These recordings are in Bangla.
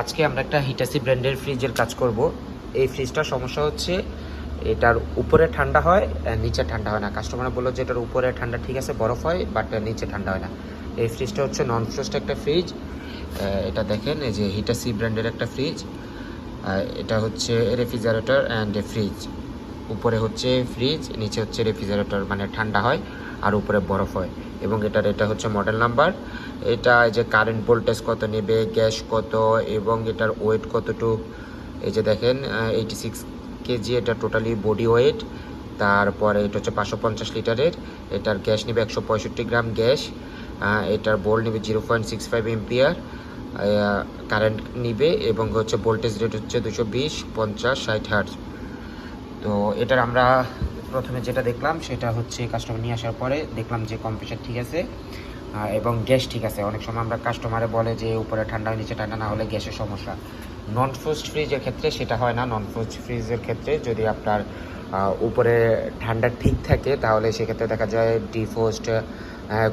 আজকে আমরা একটা হিটাসি ব্র্যান্ডের ফ্রিজের কাজ করব। এই ফ্রিজটার সমস্যা হচ্ছে, এটার উপরে ঠান্ডা হয় নিচে ঠান্ডা হয় না। কাস্টমার বলল যে এটার উপরে ঠান্ডা ঠিক আছে, বরফ হয় বাট নিচে ঠান্ডা হয় না। এই ফ্রিজটা হচ্ছে নন ফ্রোস্ট একটা ফ্রিজ এটা দেখেন, এই যে হিটাসি ব্র্যান্ডের একটা ফ্রিজ এটা হচ্ছে রেফ্রিজারেটর অ্যান্ড ফ্রিজ উপরে হচ্ছে ফ্রিজ নিচে হচ্ছে রেফ্রিজারেটর মানে ঠান্ডা হয় আর উপরে বরফ হয়। এবং এটার এটা হচ্ছে মডেল নাম্বার এটা যে কারেন্ট ভোল্টেজ কত নেবে গ্যাস কত, এবং এটার ওয়েট কতটুক, এই যে দেখেন এইটি সিক্স কেজি এটা টোটালি বডি ওয়েট তারপরে এটা হচ্ছে পাঁচশো পঞ্চাশ লিটারের, এটার গ্যাস নেবে একশো পঁয়ষট্টি গ্রাম গ্যাস এটার বোল্ট নেবে zero point six five ampere current নিবে, এবং হচ্ছে ভোল্টেজ রেট হচ্ছে দুশো বিশ, পঞ্চাশ, ষাট হার্জ তো এটার আমরা প্রথমে যেটা দেখলাম, সেটা হচ্ছে কাস্টমার নিয়ে আসার পরে দেখলাম যে কম্প্রেসার ঠিক আছে এবং গ্যাস ঠিক আছে। অনেক সময় আমরা কাস্টমারে বলে যে উপরে ঠান্ডা নিচে ঠান্ডা না হলে গ্যাসের সমস্যা। নন ফ্রোস্ট ফ্রিজের ক্ষেত্রে সেটা হয় না। নন ফ্রোস্ট ফ্রিজের ক্ষেত্রে যদি আপনার উপরে ঠান্ডা ঠিক থাকে, তাহলে সেক্ষেত্রে দেখা যায় ডিফোস্ট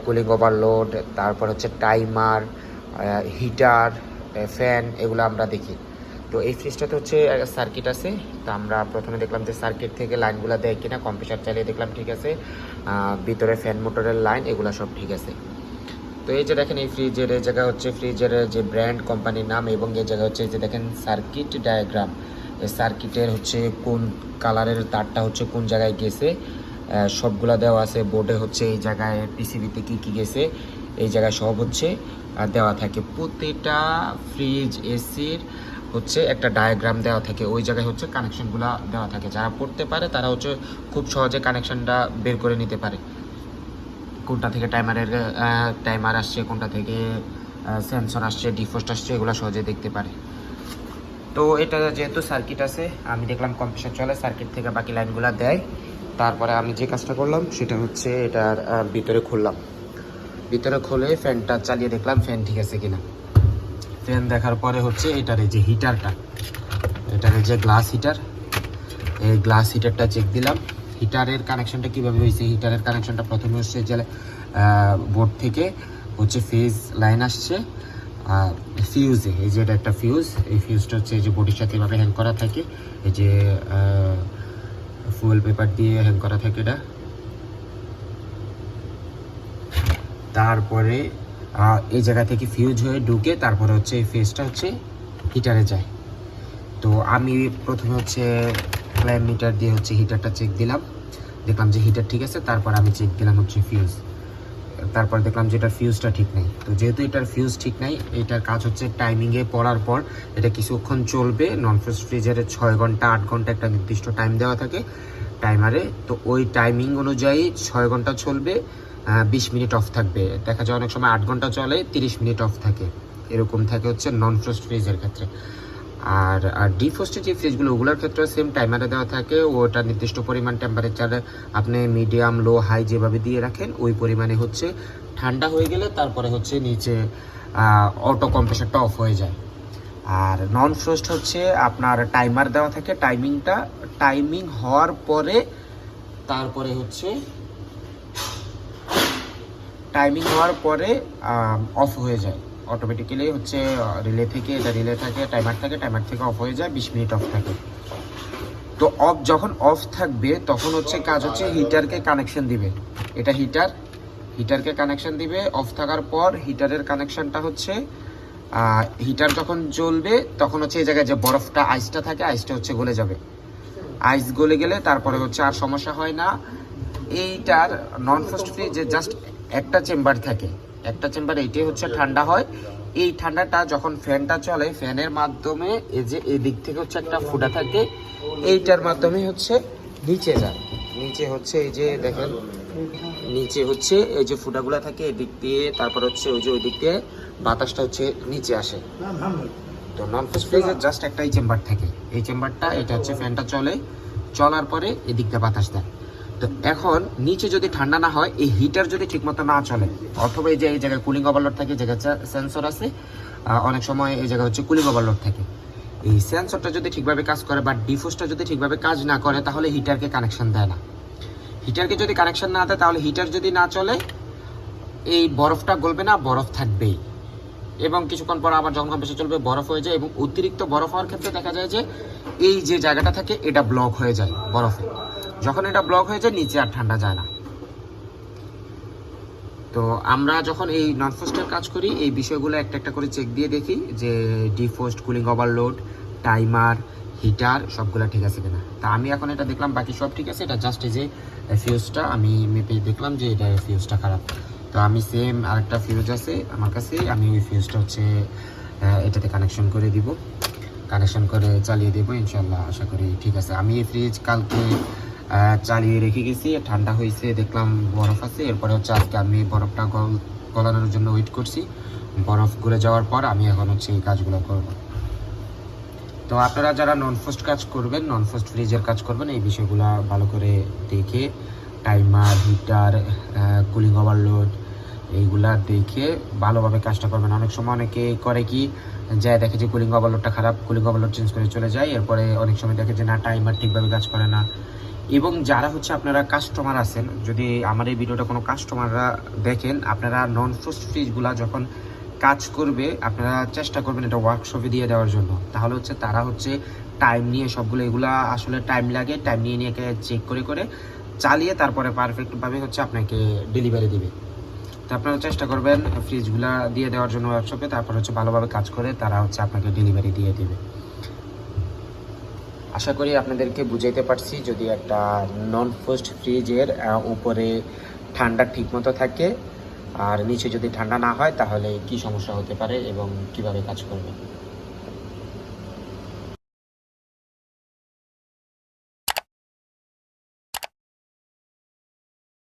কুলিং ওভারলোড তারপর হচ্ছে টাইমার হিটার ফ্যান এগুলো আমরা দেখি। তো এই ফ্রিজটাতে হচ্ছে সার্কিট আছে। তো আমরা প্রথমে দেখলাম যে সার্কিট থেকে লাইনগুলো দেয় কিনা কম্পিউটার চালিয়ে দেখলাম ঠিক আছে। ভিতরে ফ্যান মোটরের লাইন এগুলো সব ঠিক আছে। তো এই যে দেখেন এই ফ্রিজের এই জায়গা হচ্ছে ফ্রিজের যে ব্র্যান্ড কোম্পানির নাম এবং এই জায়গা হচ্ছে যে দেখেন সার্কিট ডায়াগ্রাম সার্কিটের হচ্ছে কোন কালারের তারটা হচ্ছে কোন জায়গায় গেছে। সবগুলা দেওয়া আছে। বোর্ডে হচ্ছে এই জায়গায় পিসিবিতে কী কী গেছে, এই জায়গায় সব হচ্ছে দেওয়া থাকে। প্রতিটা ফ্রিজ এসির হচ্ছে একটা ডায়াগ্রাম দেওয়া থাকে। ওই জায়গায় হচ্ছে কানেকশনগুলো দেওয়া থাকে। যারা পড়তে পারে, তারা হচ্ছে খুব সহজে কানেকশনটা বের করে নিতে পারে। কোনটা থেকে টাইমারের টাইমার আসছে, কোনটা থেকে সেন্সর আসছে ডিফোস্ট আসছে, এগুলো সহজে দেখতে পারে। তো এটা যেহেতু সার্কিট আছে, আমি দেখলাম কম্পিউটার চলে সার্কিট থেকে বাকি লাইনগুলো দেয়। তারপরে আমি যে কাজটা করলাম, সেটা হচ্ছে এটার ভিতরে খুললাম। ভিতরে খুলে ফ্যানটা চালিয়ে দেখলাম ফ্যান ঠিক আছে কিনা। ফ্যান দেখার পরে হচ্ছে এটার এই যে হিটারটা এটার এই যে গ্লাস হিটার এই গ্লাস হিটারটা চেক দিলাম। হিটারের কানেকশনটা কীভাবে হয়েছে? হিটারের কানেকশনটা প্রথমে হচ্ছে যে বোর্ড থেকে হচ্ছে ফেজ লাইন আসছে। ফিউজে এই যে এটা একটা ফিউজ এই ফিউজটা হচ্ছে এই যে বডির সাথে এভাবে হ্যাং করা থাকে। এই যে ফুয়েল পেপার দিয়ে হ্যাং করা থাকে এটা। তারপরে এই জায়গা থেকে ফিউজ হয়ে ঢুকে তারপরে হচ্ছে এই ফেজটা হচ্ছে হিটারে যায়। তো আমি প্রথমে হচ্ছে ফ্ল্যাম মিটার দিয়ে হচ্ছে হিটারটা চেক দিলাম। দেখলাম যে হিটার ঠিক আছে, তারপর আমি চেক দিলাম হচ্ছে ফিউজ তারপর দেখলাম যে এটার ফিউজটা ঠিক নাই। তো যেহেতু এটার ফিউজ ঠিক নাই, এটার কাজ হচ্ছে টাইমিংয়ে পড়ার পর এটা কিছুক্ষণ চলবে নন ফ্রিজ ফ্রিজারে ছয় ঘণ্টা, আট ঘণ্টা একটা নির্দিষ্ট টাইম দেওয়া থাকে টাইমারে তো ওই টাইমিং অনুযায়ী ছয় ঘণ্টা চলবে। বিশ মিনিট অফ থাকবে। দেখা যায় অনেক সময় আট ঘণ্টা চলে, তিরিশ মিনিট অফ থাকে। এরকম থাকে হচ্ছে নন ফ্রোস্ট ফ্রিজের ক্ষেত্রে। আর আর ডিফ্রোস্টের যে ফ্রিজগুলো ওগুলোর ক্ষেত্রে সেম টাইমারে দেওয়া থাকে। ওটা নির্দিষ্ট পরিমাণ টেম্পারেচারে আপনি মিডিয়াম লো হাই যেভাবে দিয়ে রাখেন, ওই পরিমাণে হচ্ছে ঠান্ডা হয়ে গেলে তারপরে হচ্ছে নিচে অটো কম্প্রেসারটা অফ হয়ে যায়। আর নন ফ্রোস্ট হচ্ছে আপনার টাইমার দেওয়া থাকে। টাইমিংটা টাইমিং হওয়ার পরে তারপরে হচ্ছে টাইমিং হওয়ার পরে অফ হয়ে যায়। অটোমেটিক্যালি হচ্ছে রিলে থেকে এটা রিলে থাকে টাইমার থাকে টাইমার থেকে অফ হয়ে যায়, বিশ মিনিট অফ থাকে। তো অফ যখন অফ থাকবে, তখন হচ্ছে কাজ হচ্ছে হিটারকে কানেকশন দিবে। এটা হিটার হিটারকে কানেকশন দিবে অফ থাকার পর হিটারের কানেকশনটা হচ্ছে হিটার যখন জ্বলবে, তখন হচ্ছে এই জায়গায় যে বরফটা আইসটা থাকে আইসটা হচ্ছে গলে যাবে। আইস গলে গেলে তারপরে হচ্ছে আর সমস্যা হয় না। এইটার নন ফ্রস্ট ফ্রি যে জাস্ট একটা চেম্বার থাকে। একটা চেম্বার এইটাই হচ্ছে ঠান্ডা হয়। এই ঠান্ডাটা যখন ফ্যানটা চলে, ফ্যানের মাধ্যমে এই যে এই দিক থেকে হচ্ছে একটা ফুটা থাকে, এইটার মাধ্যমে হচ্ছে নিচে যায়। নিচে হচ্ছে এই যে দেখেন, নিচে হচ্ছে এই যে ফুটাগুলো থাকে এদিক দিয়ে, তারপর হচ্ছে ওই যে ওই দিক দিয়ে বাতাসটা হচ্ছে নিচে আসে। তো নন ফ্রিজ ফ্রিজের জাস্ট একটাই চেম্বার থাকে। এই চেম্বারটা, এটা হচ্ছে ফ্যানটা চলে। চলার পরে এদিকটা বাতাস দেয়। এখন নিচে যদি ঠান্ডা না হয়, এই হিটার যদি ঠিকমতো না চলে, অথবা এই যে এই জায়গায় কুলিং ওভারলোড থাকে জায়গায় সেন্সর আছে অনেক সময় এই জায়গায় হচ্ছে কুলিং ওভারলোড থাকে। এই সেন্সরটা যদি ঠিকভাবে কাজ করে বা ডিফোসটা যদি ঠিকভাবে কাজ না করে, তাহলে হিটারকে কানেকশন দেয় না। হিটারকে যদি কানেকশন না দেয়, তাহলে হিটার যদি না চলে, এই বরফটা গলবে না, বরফ থাকবেই। এবং কিছুক্ষণ পর আবার যখন বেশি চলবে, বরফ হয়ে যায় এবং অতিরিক্ত বরফ হওয়ার ক্ষেত্রে দেখা যায় যে, এই যে জায়গাটা থাকে, এটা ব্লক হয়ে যায় বরফে। যখন এটা ব্লক হয়ে যায় নিচে আর ঠান্ডা যায় না। তো আমরা যখন এই নন ফোস্টের কাজ করি, এই বিষয়গুলো একটা একটা করে চেক দিয়ে দেখি যে defrost cooling overload timer heater সবগুলো ঠিক আছে কিনা। তা আমি এখন এটা দেখলাম, বাকি সব ঠিক আছে, এটা জাস্ট এই যে ফিউজটা আমি মেপে দেখলাম যে এটা ফিউজটা খারাপ। তো আমি সেম আরেকটা ফিউজ আছে আমার কাছে, আমি ওই ফিউজটা হচ্ছে এটাতে কানেকশন করে দিব। কানেকশন করে চালিয়ে দেবো ইনশাল্লাহ আশা করি ঠিক আছে। আমি এই ফ্রিজ কালকে চালিয়ে রেখে গেছি, ঠান্ডা হয়েছে, দেখলাম বরফ আছে। এরপরে হচ্ছে আজকে আমি বরফটা গল, গলানোর জন্য ওয়েট করছি। বরফ গলে যাওয়ার পর আমি এখন হচ্ছে এই কাজগুলো করব। তো আপনারা যারা নন ফোস্ট কাজ করবেন নন ফোস্ট ফ্রিজের কাজ করবেন, এই বিষয়গুলো ভালো করে দেখে টাইমার হিটার কুলিং ওভারলোড এইগুলা দেখে ভালোভাবে কাজটা করবেন। অনেক সময় অনেকে করে কি, যায় দেখে যে কুলিং ওভারলোডটা খারাপ কুলিং ওভারলোড চেঞ্জ করে চলে যায়। এরপরে অনেক সময় দেখে যে না টাইমার ঠিকভাবে কাজ করে না। এবং যারা হচ্ছে আপনারা কাস্টমার আছেন, যদি আমার এই ভিডিওটা কোনো কাস্টমাররা দেখেন, আপনারা নন ফ্রোস্ট ফ্রিজগুলা যখন কাজ করবে, আপনারা চেষ্টা করবেন এটা ওয়ার্কশপে দিয়ে দেওয়ার জন্য। তাহলে হচ্ছে তারা হচ্ছে টাইম নিয়ে সবগুলো, এগুলা আসলে টাইম লাগে টাইম নিয়ে নিয়ে চেক করে করে চালিয়ে তারপরে পারফেক্টভাবে হচ্ছে আপনাকে ডেলিভারি দিবে। তো আপনারা চেষ্টা করবেন ফ্রিজগুলা দিয়ে দেওয়ার জন্য ওয়ার্কশপে তারপর হচ্ছে ভালোভাবে কাজ করে তারা হচ্ছে আপনাকে ডেলিভারি দিয়ে দেবে। আশা করি আপনাদেরকে বুঝাইতে পারছি যদি একটা নন ফোস্ট ফ্রিজের উপরে ঠান্ডা ঠিকমতো থাকে আর নিচে যদি ঠান্ডা না হয় তাহলে কি সমস্যা হতে পারে এবং কীভাবে কাজ করবে?